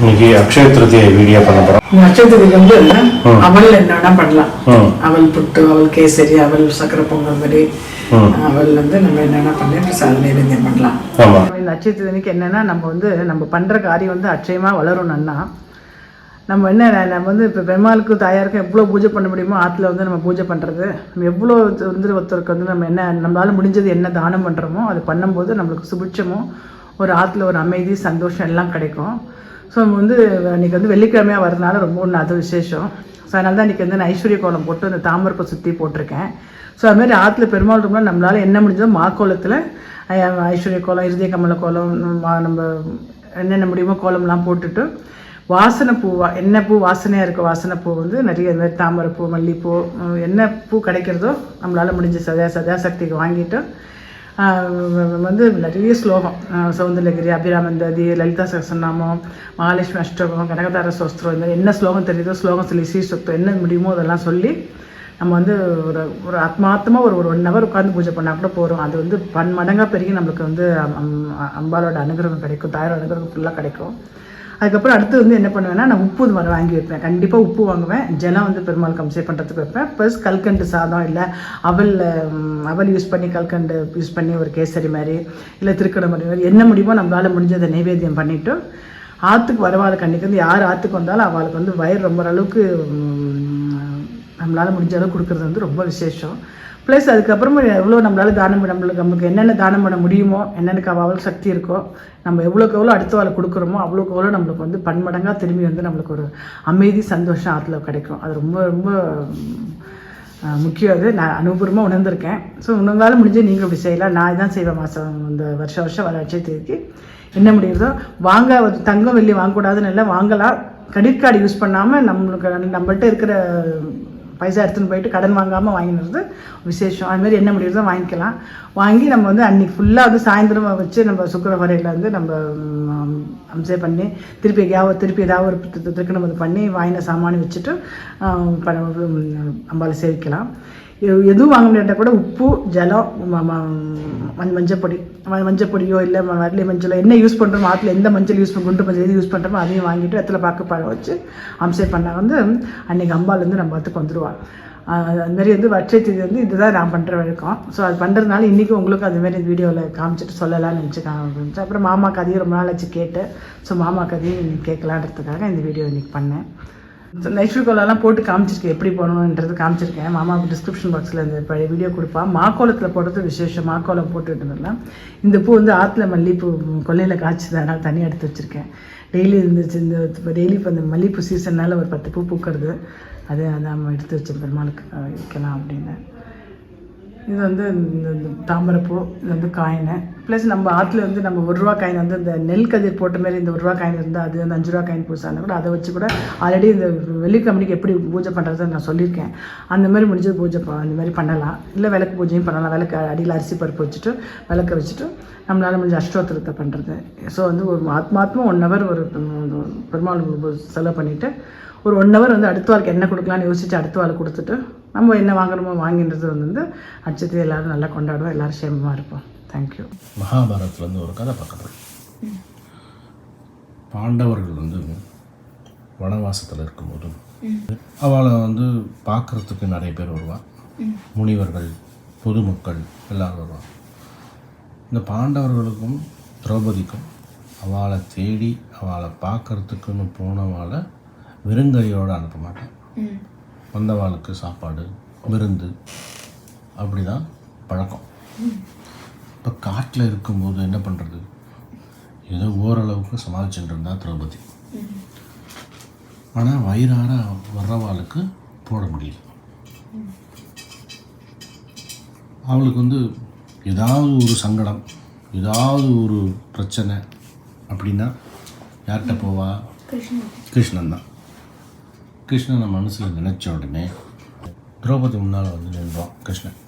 இன்னைக்கு அக்ஷய திருதியை வீடியோ பண்ண போகிறோம் நட்சத்திரத்துக்கு வந்து ம். அவல் என்ன வேணா பண்ணலாம். ம். அவல் புட்டு அவல் கேசரி அவல் சக்கரை பொங்கல் மாதிரி ம். அவல் வந்து நம்ம என்னென்ன பண்ணி நைவேத்தியம் பண்ணலாம். ஆமாம் நட்சத்திரத்துக்கு என்னன்னா நம்ம வந்து நம்ம பண்ற காரியம் வந்து அட்சயமா வளரணும்னா நம்ம என்ன நம்ம வந்து இப்போ பெருமாளுக்கும் தாயாருக்கும் எவ்வளோ பூஜை பண்ண முடியுமோ ஆற்றுல வந்து நம்ம பூஜை பண்ணுறது நம்ம எவ்வளோ வந்து ஒருத்தருக்கு வந்து நம்ம என்ன நம்மளால முடிஞ்சது என்ன தானம் பண்ணுறோமோ அது பண்ணும்போது நம்மளுக்கு சுபிட்சமும் ஒரு ஆற்றுல ஒரு அமைதி சந்தோஷம் எல்லாம் கிடைக்கும். ஸோ நம்ம வந்து இன்னைக்கு வந்து வெள்ளிக்கிழமையாக வரதுனால ரொம்ப ஒன்று அது விசேஷம். ஸோ அதனால தான் இன்றைக்கி வந்து நான் ஐஸ்வர்ய கோலம் போட்டு அந்த தாமரப்பை சுற்றி போட்டிருக்கேன். ஸோ அதுமாதிரி ஆற்றுல பெருமாள் ரூமில் நம்மளால் என்ன முடிஞ்சதோ மாக்கோலத்தில் ஐஸ்வர்ய கோலம் இருதய கமல கோலம் நம்ம- நம்ம என்னென்ன முடியுமோ கோலம்லாம் போட்டுட்டு வாசனை பூ வா- என்ன பூ வாசனையாக இருக்க வாசனை பூ வந்து நிறைய இந்த மாதிரி தாமரைப்பூ மல்லிப்பூ என்ன பூ கிடைக்கிறதோ நம்மளால் முடிஞ்ச சதா சக்திக்கு வாங்கிட்டு வந்து நிறைய ஸ்லோகம். ஆஹ், சௌந்தரகிரி அபிராமந்ததி லலிதா சகசநாமம் மகாலட்சுமி அஷ்டகம் கனகதார சோஸ்திரம் இந்த மாதிரி என்ன ஸ்லோகம் தெரியுதோ ஸ்லோகம் சொல்லி ஸ்ரீசக்தம் என்ன முடியுமோ அதெல்லாம் சொல்லி நம்ம வந்து ஒரு ஒரு ஆத்மார்த்தமாக ஒரு ஒரு ஒன் ஹவர் உட்காந்து பூஜை பண்ணால் கூட போகிறோம் அது வந்து பன்மடங்காக பெருகி நம்மளுக்கு வந்து அம்பாலோட அனுகிரகம் கிடைக்கும் தாயோட அனுகிரகம் ஃபுல்லாக கிடைக்கும். அதுக்கப்புறம் அடுத்து வந்து என்ன பண்ணுவேன்னா நான் உப்பு வர வாங்கி வைப்பேன். கண்டிப்பாக உப்பு வாங்குவேன். ஜலம் வந்து பெருமாள் கம்சே பண்ணுறதுக்கு வைப்பேன். ப்ளஸ் கல்கண்டு சாதம் இல்லை அவல் அவல் யூஸ் பண்ணி கல்கண்டு யூஸ் பண்ணி ஒரு கேசரி மாதிரி இல்லை திருக்கடை மாதிரி என்ன முடியுமோ நம்மளால் முடிஞ்சதை நைவேத்தியம் பண்ணிவிட்டு ஆற்றுக்கு வரவாள் கண்ணிக்கு வந்து யார் ஆற்றுக்கு வந்தாலும் அவளுக்கு வந்து வயிறு ரொம்ப அளவுக்கு நம்மளால் முடிஞ்ச அளவுக்கு கொடுக்குறது வந்து ரொம்ப விசேஷம். ப்ளஸ் அதுக்கப்புறமா எவ்வளோ நம்மளால தானம் பண்ண நம்மளுக்கு நம்மளுக்கு என்னென்ன தானம் பண்ண முடியுமோ என்னென்ன அவ்வளோ சக்தி இருக்கோ நம்ம எவ்வளோக்கு எவ்வளோ அடுத்த வாழை கொடுக்குறோமோ அவ்வளோக்கு எவ்வளோ நம்மளுக்கு வந்து பன்மடங்காக திரும்பி வந்து நம்மளுக்கு ஒரு அமைதி சந்தோஷம் ஆற்றுல கிடைக்கும். அது ரொம்ப ரொம்ப முக்கியம் அது. நான் அனுபவமாக உணர்ந்திருக்கேன். ஸோ உங்களால் முடிஞ்சு நீங்கள் இப்படி செய்யலாம். நான் இதான் செய்வேன் மாதம் இந்த வருஷ வருஷம் வர அட்சயத்திற்கு என்ன முடியுதோ வாங்க தங்கம் வெள்ளி வாங்கக்கூடாதுன்னு இல்லை வாங்கலாம். கிரெடிட் கார்டு யூஸ் பண்ணாமல் நம்மளுக்கு நம்மள்கிட்ட இருக்கிற பைசா எடுத்துன்னு போயிட்டு கடன் வாங்காமல் வாங்கினது விசேஷம். அதுமாதிரி என்ன முடியுதோ வாங்கிக்கலாம். வாங்கி நம்ம வந்து அன்னைக்கு ஃபுல்லாக வந்து சாயந்தரம் வச்சு நம்ம சுக்கர வரையில் வந்து நம்ம அம்சே பண்ணி திருப்பி எங்கேயாவது திருப்பி ஏதாவது ஒரு தி- திருக்கணம் இது பண்ணி வாங்கின சாமானி வச்சுட்டு ஆம், அம்பாளை சேவிக்கலாம். எதுவும் வாங்க முடியாட்டா கூட உப்பு ஜலம் மஞ்சப்பொடி மஞ்சப்பொடியோ இல்லை வரலி மஞ்சளோ என்ன யூஸ் பண்ணுறோமோ ஆற்றுல எந்த மஞ்சள் யூஸ் பண்ண குண்டு மஞ்சள் எது யூஸ் பண்ணுறோமோ அதையும் வாங்கிட்டு இடத்துல பார்க்க பழம் வச்சு அம்சே பண்ணால் வந்து அன்னைக்கு அம்பாள் வந்து நம்ம பார்த்து வந்துடுவாள் அதுமாரி வந்து வந்து தேதி வந்து இதுதான் நான் பண்ணுற வழக்கம். ஸோ அது பண்ணுறதுனால இன்றைக்கி உங்களுக்கு அதுமாரி இந்த வீடியோவில் காமிச்சிட்டு சொல்லலாம்னு நினச்சி அப்புறம் மாமா கதையும் ரொம்ப நாள் வச்சு கேட்டு. ஸோ மாமா கதையும் கேட்கலான்றதுக்காக இந்த வீடியோ இன்னைக்கு பண்ணேன். நைட்ரு கோலெல்லாம் போட்டு காமிச்சிருக்கேன். எப்படி போடணுன்றது காமிச்சிருக்கேன். மாமா டிஸ்கிரிப்ஷன் பாக்ஸில் இந்த பழைய வீடியோ கொடுப்பா. மாக்கோலத்தில் போடுறது விசேஷம். மாக்கோலம் போட்டுட்டு இந்த பூ வந்து ஆற்றுல மல்லிகைப்பூ கொல்லையில் காய்ச்சது. அதனால் தனியாக எடுத்து வச்சுருக்கேன். டெய்லி இருந்துச்சு இந்த இப்போ டெய்லி இப்போ இந்த மல்லிகைப்பூ சீசன்னால் ஒரு பத்து பூ பூக்கிறது. அது அதை நம்ம எடுத்து வச்சேன் பெருமாளுக்கு வைக்கலாம் அப்படின்னு. இது வந்து இந்த தாமரைப்பூ இது வந்து காயினு. ப்ளஸ் நம்ம ஆற்றுல வந்து நம்ம ஒரு ரூபா காயின் வந்து இந்த நெல் கதிர் போட்ட மாதிரி இந்த ஒரு ரூபா காயின் இருந்தால் அது வந்து அஞ்சு ரூபா காயின் பூசாங்க கூட அதை வச்சு கூட ஆல்ரெடி இந்த வெள்ளிக்கிழமைக்கு எப்படி பூஜை பண்ணுறது நான் சொல்லியிருக்கேன். அந்த மாதிரி முடிஞ்சது பூஜை அந்த மாதிரி பண்ணலாம். இல்லை விளக்கு பூஜையும் பண்ணலாம். விளக்கு அடியில் அரிசி பருப்பு வச்சுட்டு விளக்க வச்சுட்டு நம்மளால் முடிஞ்ச அஷ்டோத்திரத்தை பண்ணுறது ஸோ வந்து ஒரு ஆத்மாத்மா ஒன் ஹவர் ஒரு பெருமாள் செலவு பண்ணிவிட்டு ஒரு ஒன் ஹவர் வந்து அடுத்த வாளுக்கு என்ன கொடுக்கலான்னு யோசிச்சு அடுத்த வாளுக்கு கொடுத்துட்டு நம்ம என்ன வாங்குறோமோ வாங்கின்றது வந்து அச்சத்தை எல்லாரும் நல்லா கொண்டாடுவோம் எல்லாரும் சேமமாக இருப்போம். தேங்க்யூ மகாபாரதத்துலேருந்து ஒரு கதை பார்க்குறோம் பாண்டவர்கள் வந்து வனவாசத்தில் இருக்கும்போது அவளை வந்து பார்க்குறதுக்கு நிறைய பேர் வருவான் முனிவர்கள் பொதுமக்கள் எல்லாரும் வருவான் இந்த பாண்டவர்களுக்கும் திரௌபதிக்கும் அவளை தேடி அவளை பார்க்குறதுக்குன்னு போனவாளை வெறுங்கையோடு அனுப்ப மாட்டான். வந்தவாளுக்கு சாப்பாடு விருந்து அப்படி தான் பழக்கம். இப்போ காட்டில் இருக்கும்போது என்ன பண்ணுறது ஏதோ ஓரளவுக்கு சமாளிச்சுட்டு இருந்தா திரௌபதி. ஆனால் வயிறார வர்றவாளுக்கு போட முடியல. அவளுக்கு வந்து ஏதாவது ஒரு சங்கடம் ஏதாவது ஒரு பிரச்சனை அப்படின்னா யார்கிட்ட போவா? கிருஷ்ணன் தான். கிருஷ்ணனை மனசில் நினச்ச உடனே திரௌபதி முன்னால் வந்து நின்றான் கிருஷ்ணன்.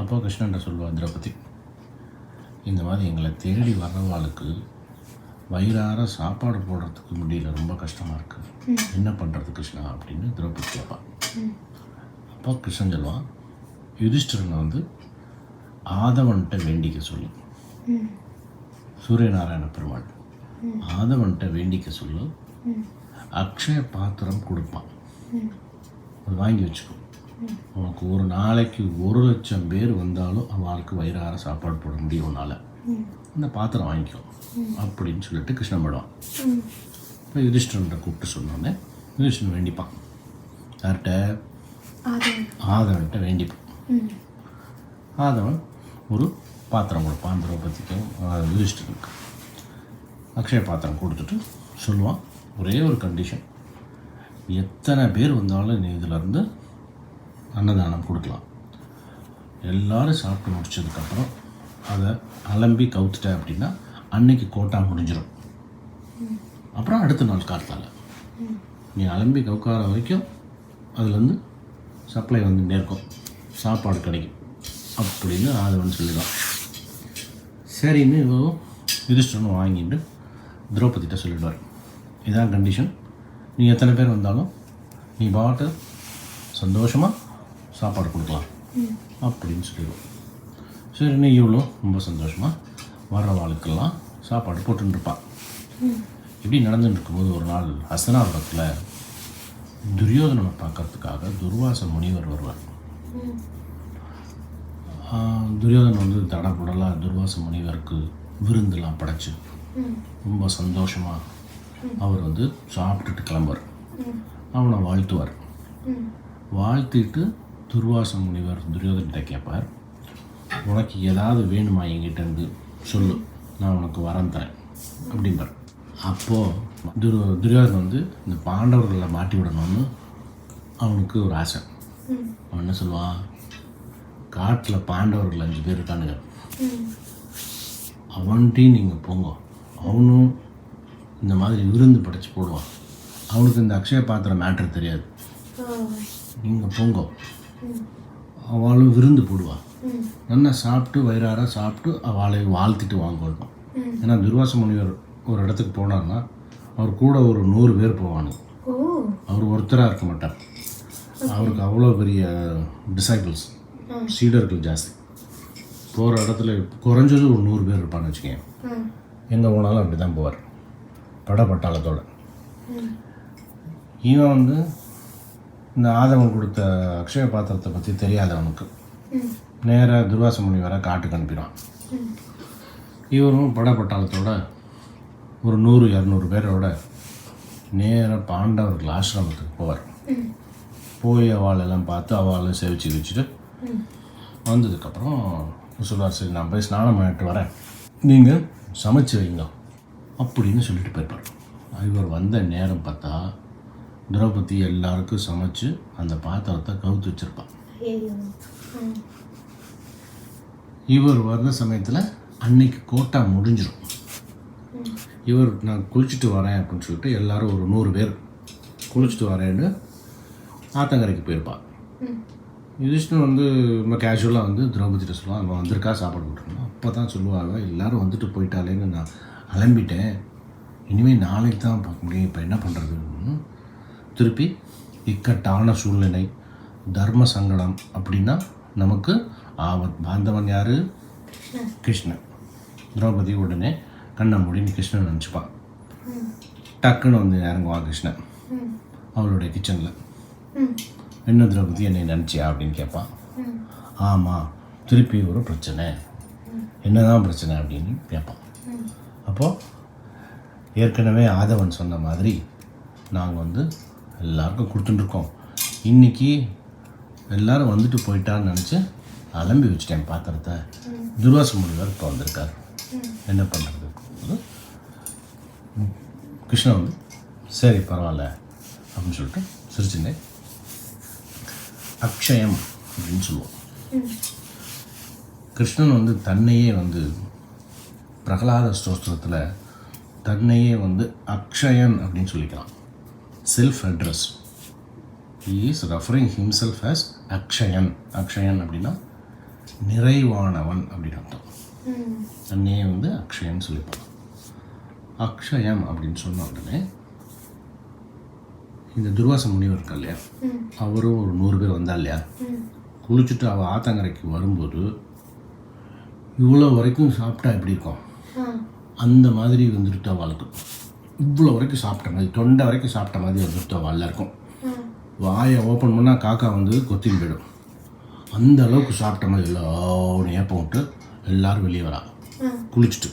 அப்போ கிருஷ்ணன்ட்ட சொல்லுவான் திரௌபதி இந்த மாதிரி எங்களை தேடி வர்றவாளுக்கு வயிறார சாப்பாடு போடுறதுக்கு முடியல ரொம்ப கஷ்டமாக இருக்குது என்ன பண்ணுறது கிருஷ்ணா? அப்படின்னு திரௌபதி கேட்பான் அப்போ கிருஷ்ணன் சொல்லுவான் யுதிஷ்டிரனை வந்து ஆதவன்கிட்ட வேண்டிக்க சொல்லு. சூரியநாராயண பெருமாள் ஆதவன்கிட்ட வேண்டிக்க சொல்லு. அக்ஷய பாத்திரம் கொடுப்பான். அது வாங்கி வச்சுக்கோ உனக்கு ஒரு நாளைக்கு ஒரு லட்சம் பேர் வந்தாலும் அவளுக்கு வயிறார சாப்பாடு போட முடியும் உன்னால். ம். அந்த பாத்திரம் வாங்கிக்கோ. அப்படின்னு சொல்லிட்டு கிருஷ்ணன் படுவான் இப்போ யுதிஷ்டன்ட்ட கூப்பிட்டு சொன்னோடனே யுதிஷ்டன் வேண்டிப்பான். யார்கிட்ட? ஆதவன். ஆதவன்கிட்ட வேண்டிப்பான். ஆதவன் ஒரு பாத்திரம் கொடுப்பான் திரௌபதிக்கும் யுதிஷ்டனுக்கு அக்ஷய பாத்திரம் கொடுத்துட்டு சொல்லுவான். ஒரே ஒரு கண்டிஷன் எத்தனை பேர் வந்தாலும் நீ இதிலேருந்து அன்னதானம் கொடுக்கலாம். எல்லோரும் சாப்பிட்டு முடிச்சதுக்கப்புறம் அதை அலம்பி கவுத்துட்டேன் அப்படின்னா அன்னைக்கு கோட்டா முடிஞ்சிடும் அப்புறம் அடுத்த நாள் காத்தால. நீ அலம்பி கவுக்கார வரைக்கும் அதுலேருந்து சப்ளை வந்துட்டே இருக்கும் சாப்பாடு கிடைக்கும். அப்படின்னு ஆதவன் சொல்லிடுவான். சரின்னு இவன் யுதிஷ்டனும் வாங்கிட்டு திரௌபதிகிட்ட சொல்லிடுவார். இதான் கண்டிஷன் நீ எத்தனை பேர் வந்தாலும் நீ பாட்டு சந்தோஷமாக சாப்பாடு கொடுக்கலாம். அப்படின்னு சொல்லிடுவோம். சரின்னு இவளும் ரொம்ப சந்தோஷமாக வர்ற வாழ்க்கெல்லாம் சாப்பாடு போட்டுன்னு இருப்பாள் இப்படி நடந்துட்டு இருக்கும்போது ஒரு நாள் ஹஸ்தனாபுரத்தில் துரியோதனனை பார்க்கறதுக்காக துர்வாச முனிவர் வருவார். ஆஹ் துரியோதனன் வந்து தடபுடலாக துர்வாச முனிவருக்கு விருந்தெல்லாம் படைச்சு ரொம்ப சந்தோஷமாக அவர் வந்து சாப்பிட்டுட்டு கிளம்புவார். அவனை வாழ்த்துவார். வாழ்த்திட்டு துர்வாச முனிவர் துரியோதன்கிட்ட கேட்பார் உனக்கு ஏதாவது வேணுமா என்கிட்டேருந்து சொல்லு. நான் உனக்கு வரம் தரேன். அப்படிம்பார். அப்போது துரு துரியோதன் வந்து இந்த பாண்டவர்களை மாட்டி விடணும்னு அவனுக்கு ஒரு ஆசை. அவன் என்ன சொல்லுவான் காட்டில் பாண்டவர்கள் அஞ்சு பேர் இருக்கானுங்க. ம் அவன்கிட்டையும் நீங்கள் போங்க. அவனும் இந்த மாதிரி விருந்து படைச்சு போடுவான். அவனுக்கு இந்த அக்ஷய பாத்திரம் மேட்ரு தெரியாது. நீங்கள் போங்க. அவளும் விருந்து போடுவா. ம். நல்லா சாப்பிட்டு வயிறார சாப்பிட்டு அவளை வாழ்த்திட்டு வாங்கணும் ஏன்னா துர்வாச முனிவர் ஒரு இடத்துக்கு போனார்னா அவர் கூட ஒரு நூறு பேர் போவானு அவர் ஒருத்தராக இருக்க மாட்டார். அவருக்கு அவ்வளோ பெரிய டிசைபிள்ஸ். சீடர்கள் ஜாஸ்தி. போகிற இடத்துல குறைஞ்சது ஒரு நூறு பேர் இருப்பான்னு வச்சுக்கோங்க ம் எங்கே போனாலும் அப்படி தான் போவார். பட பட்டாளத்தோட இவன் வந்து இந்த ஆதவன் கொடுத்த அக்ஷய பாத்திரத்தை பற்றி தெரியாதவனுக்கு நேராக துர்வாச முனிவரை காட்டுக்கு அனுப்பிடுவான். இவரும் இவரும் படப்பட்டாளத்தோட ஒரு நூறு இரநூறு பேரோட நேராக பாண்டவர்கள் ஆசிரமத்துக்கு போவார். போய் அவளெல்லாம் பார்த்து அவளை சேவிச்சு வச்சுட்டு வந்ததுக்கப்புறம் சொல்லுவார் சரி நான் போய் ஸ்நானம் பண்ணிட்டு வரேன். நீங்கள் சமைச்சு வைங்க. அப்படின்னு சொல்லிட்டு போயிருப்பார். இவர் வந்த நேரம் பார்த்தா திரௌபதி எல்லாருக்கும் சமைச்சு அந்த பாத்திரத்தை கவுத்து வச்சிருப்பான் இவர் வந்த சமயத்தில் அன்னைக்கு கோட்டா முடிஞ்சிடும். இவர் நான் குளிச்சுட்டு வரேன் அப்படின்னு சொல்லிட்டு எல்லாரும் ஒரு நூறு பேர் குளிச்சுட்டு வரேன்னு ஆத்தங்கரைக்கு போயிருப்பாள் யுதிஷ்ணு வந்து ரொம்ப கேஷுவலாக வந்து திரௌபதிட்ட சொல்லுவான் அவன் வந்திருக்கா? சாப்பாடு போட்டுருந்தோம் அப்போ தான் சொல்லுவாங்க எல்லாரும் வந்துட்டு போயிட்டாலேன்னு நான் அலம்பிட்டேன். இனிமேல் நாளைக்கு தான் பார்க்க முடியும். இப்போ என்ன பண்ணுறது திருப்பி இக்கட்டான சூழ்நிலை தர்ம சங்கடம் அப்படின்னா நமக்கு ஆவத் பாந்தவன் யார்? கிருஷ்ணன். திரௌபதி உடனே கண்ணை மூடின்னு கிருஷ்ணன் நினச்சிப்பான். டக்குன்னு வந்து இறங்குவான் கிருஷ்ணன். அவளுடைய கிச்சனில். என்ன திரௌபதி என்னை நினச்சியா அப்படின்னு கேட்பான். ஆமாம் திருப்பி ஒரு பிரச்சனை. என்னதான் பிரச்சனை அப்படின்னு கேட்பான். அப்போது ஏற்கனவே ஆதவன் சொன்ன மாதிரி நாங்கள் வந்து எல்லாருக்கும் கொடுத்துட்டுருக்கோம். இன்னைக்கு எல்லாரும் வந்துட்டு போயிட்டான்னு நினச்சி அலம்பி வச்சுட்டேன் பாத்திரத்தை. துர்வாச முனிவர் இப்போ வந்திருக்கார். என்ன பண்ணுறது கிருஷ்ணன் வந்து சரி பரவாயில்ல அப்படின்னு சொல்லிட்டு சிரிச்சுனே அக்ஷயம் அப்படின்னு சொல்லுவோம். கிருஷ்ணன் வந்து தன்னையே வந்து பிரகலாத ஸ்தோத்திரத்தில் தன்னையே வந்து அக்ஷயன் அப்படின்னு சொல்லிக்கலாம். Self address is referring himself as Akshayan. Akshayan அப்படின்னா நிறைவானவன் அப்படின்னு அர்த்தம். தன்னையே வந்து அக்ஷயன் சொல்லிப்பான் அக்ஷயம் அப்படின்னு சொன்ன உடனே இந்த துர்வாச முனிவர் இருக்கா இல்லையா? அவரும் ஒரு நூறு பேர் வந்தா இல்லையா? குளிச்சுட்டு அவள் ஆத்தங்கரைக்கு வரும்போது இவ்வளோ வரைக்கும் சாப்பிட்டா எப்படி இருக்கும்? அந்த மாதிரி வந்துட்டு அவளுக்கு இவ்வளோ வரைக்கும் சாப்பிட்ட மாதிரி தொண்டை வரைக்கும் சாப்பிட்ட மாதிரி வந்துட்டு அவள் எல்லாருக்கும் ம் வாயை ஓப்பன் பண்ணால் காக்கா வந்து கொத்தின்னு போயிடும். அந்த அளவுக்கு சாப்பிட்ட மாதிரி எல்லாரும் ஏப்பம் விட்டு எல்லாரும் வெளியே வரா. குளிச்சுட்டு.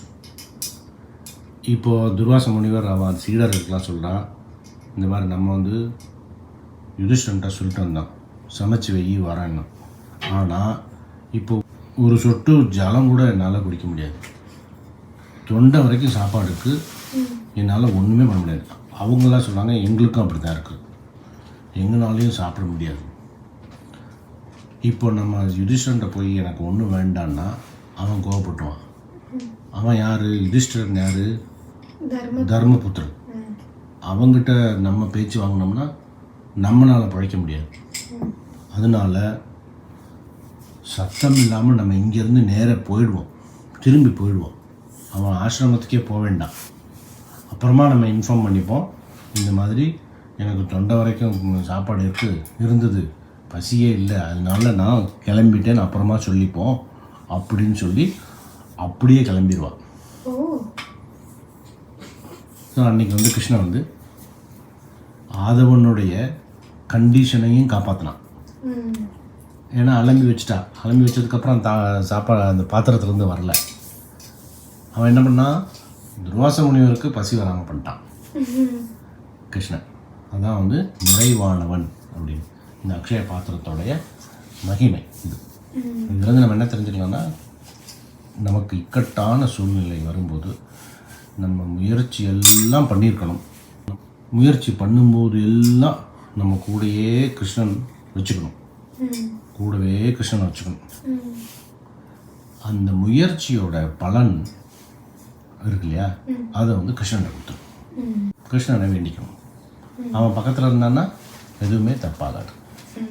இப்போது துர்வாச முனிவர் அவன் சீடர்களுக்கெல்லாம் சொல்கிறான் இந்த மாதிரி நம்ம வந்து யுதிஷ்டன்ட்ட சொல்லிட்டு வந்தோம். சமைச்சு வெயி வரேன்னு. ஆனால் இப்போ ஒரு சொட்டு ஜலம் கூட என்னால் குடிக்க முடியாது. தொண்டை வரைக்கும் சாப்பாடுக்கு என்னால் ஒன்றுமே பண்ண முடியாது. அவங்களாம் சொல்கிறாங்க எங்களுக்கும் அப்படி தான் இருக்குது எங்களாலையும் சாப்பிட முடியாது. இப்போ நம்ம யுதிஷ்டன்ட்ட போய் எனக்கு ஒன்றும் வேண்டான்னா அவன் கோவப்பட்டுவான். அவன் யார்? யுதிஷ்டரன் யார்? தர்ம தர்மபுத்திரன். ம் அவங்கிட்ட நம்ம பேச்சு வாங்கினோம்னா நம்மளால் பழைக்க முடியாது. அதனால சத்தம் இல்லாமல் நம்ம இங்கேருந்து நேராக போயிடுவோம். திரும்பி போயிடுவோம். அவன் ஆசிரமத்துக்கே போக வேண்டாம். அப்புறமா நம்ம இன்ஃபார்ம் பண்ணிப்போம். இந்த மாதிரி எனக்கு தொண்டை வரைக்கும் சாப்பாடு இருக்குது இருந்தது. பசியே இல்லை. அதனால நான் கிளம்பிட்டேன்னு அப்புறமா சொல்லிப்போம். அப்படின்னு சொல்லி அப்படியே கிளம்பிடுவான் ஸோ அன்னைக்கு வந்து கிருஷ்ணன் வந்து ஆதவனுடைய கண்டிஷனையும் காப்பாற்றினான் ஏன்னா அலம்பி வச்சுட்டா. அலம்பி வச்சதுக்கப்புறம் தா சாப்பாடு அந்த பாத்திரத்துலேருந்து வரல. அவன் என்ன பண்ணான் துர்வாச முனிவருக்கு பசி வராமல் பண்ணிட்டான். கிருஷ்ணன். அதான் வந்து நிறைவானவன் அப்படின்னு. இந்த அக்ஷய பாத்திரத்தோடைய மகிமை இது. இதுலேருந்து நம்ம என்ன தெரிஞ்சுக்கலாம்னா நமக்கு இக்கட்டான சூழ்நிலை வரும்போது நம்ம முயற்சி எல்லாம் பண்ணியிருக்கணும். முயற்சி பண்ணும்போது எல்லாம் நம்ம கூடயே கிருஷ்ணன் வச்சுக்கணும். கூடவே கிருஷ்ணன் வச்சுக்கணும். அந்த முயற்சியோட பலன் இருக்கு இல்லையா அதை வந்து கிருஷ்ணனை கொடுத்துரும். கிருஷ்ணனை வேண்டிக்கணும். அவன் பக்கத்தில் இருந்தான்னா எதுவுமே தப்பாகாது.